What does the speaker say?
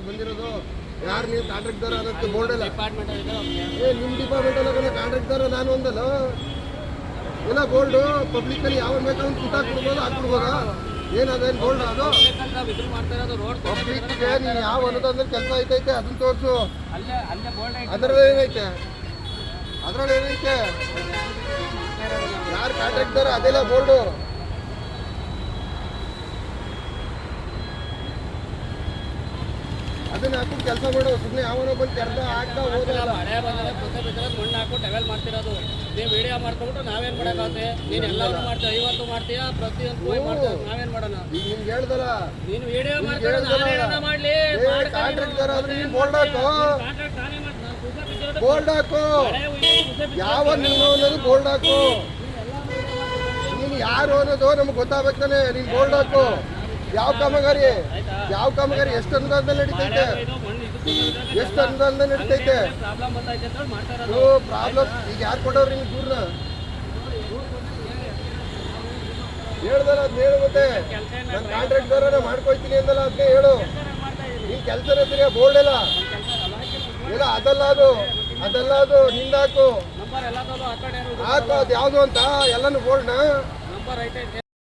ಬಂದಿರೋದು ಯಾರು ನೀವು ಕಾಂಟ್ರಾಕ್ಟರ್ ಅದಕ್ಕೆ ಬೋರ್ಡ್ ಅಲ್ಲ. ಏ ನಿಮ್ಮ ಡಿಪಾರ್ಟ್ಮೆಂಟ್ ಅಲ್ಲ ಕಾಂಟ್ರಾಕ್ಟರ್ ನಾನು ಒಂದಲ್ಲ ಎಲ್ಲ ಪಬ್ಲಿಕ್ ಅಲ್ಲಿ ಯಾವ ಬೇಕಾದ್ರೂ ಊಟ ಕೊಡ್ಬೋದು ಹಾಕ್ಬಿಡ್ಬೋದಾ ಏನದೇನು ಗೋಲ್ಡ್ ಅದು? ಪಬ್ಲಿಕ್ಗೆ ನೀನು ಯಾವ ಅನ್ನೋದಂದ್ರೆ ಕೆಲಸ ಐತೈತೆ ಅದನ್ನ ತೋರಿಸು. ಅದ್ರಲ್ಲಿ ಏನೈತೆ? ಅದ್ರಲ್ಲಿ ಏನೈತೆ? ಯಾರು ಕಾಂಟ್ರಾಕ್ಟರ್ ಅದೆಲ್ಲ ಬೋರ್ಡು ಅದನ್ನ ಹಾಕಿ ಕೆಲಸ ಮಾಡೋ. ಸುಮ್ಮನೆ ಯಾವನೋ ಬಂದು ಕೆಲಸ ಹಾಕ್ತಾ ಹೋದಲ್ಲ. ಮಳೆ ಬಂದ್ರೆ ಪುಸ್ತಕ ಬಿದ್ದರೆ ಮಣ್ಣು ಹಾಕು ಟವೆಲ್ ಮಾಡ್ತಿರೋದು. ನೀವು ವಿಡಿಯೋ ಮಾಡ್ಕೊಂಡ್ಬಿಟ್ಟು ನಾವೇನ್ ಮಾಡೋಕ್ಕಾಗುತ್ತೆ? ನೀನು ಎಲ್ಲವನ್ನೂ ಮಾಡ್ತೀಯ? ಐವತ್ತು ಮಾಡ್ತೀಯಾ? ಪ್ರತಿಯೊಂದು ಹೋಗಿ ಮಾಡ್ತೀಯ? ನಾವೇನ್ ಮಾಡೋಣ? ಈಗ ನಿಮ್ಗೆ ಹೇಳ್ದಲ್ಲ. ನೀನು ವಿಡಿಯೋ ಮಾಡ್ಕೊಂಡು ಹೇಳ್ದಲ್ಲ. ನಾನು ಏನಾನ ಮಾಡ್ಲಿ. ಏ ಕಾಂಟ್ರಾಕ್ಟರ್ ಆದ್ರೆ ನೀನು ಬೋರ್ಡ್ ಹಾಕು. ಯಾವ ನೀನು ಅನ್ನೋದು ಬೋರ್ಡ್ ಹಾಕು. ನೀನು ಯಾರು ಅನ್ನೋದು ನಮ್ಗೆ ಗೊತ್ತಾಗ್ಬೇಕಾನೆ ನೀನು ಬೋಲ್ಡ್ ಹಾಕು. ಯಾವ ಕಾಮಗಾರಿ? ಯಾವ ಕಾಮಗಾರಿ? ಎಷ್ಟು ಅನುದಾನದಲ್ಲಿ ನಡೀತೈತೆ? ಎಷ್ಟು ಅನುದಾನದಲ್ಲಿ ನಡೀತೈತೆ? ಪ್ರಾಬ್ಲಮ್ ಈಗ ಯಾರು ಕೊಡೋರು ನಿಮ್ಗೆ ದೂರನ ಹೇಳ್ದಲ್ಲ ಅದ್ನ ಹೇಳು ಮತ್ತೆ. ನಾನು ಕಾಂಟ್ರಾಕ್ಟರ್ ಮಾಡ್ಕೊಳ್ತೀನಿ ಅಂದಲ್ಲ ಅದನ್ನೇ ಹೇಳು. ನೀನ್ ಕೆಲಸ ಇರ್ತೀರಿ ಬೋರ್ಡ್ ಎಲ್ಲ? ಇಲ್ಲ ಅದಲ್ಲ ಅದು. ಅದಲ್ಲ ಅದು. ನಿಂದ ಹಾಕು. ಹಾಕು ಅದು ಯಾವುದು ಅಂತ? ಎಲ್ಲಾನು ಬೋರ್ಡ್ನ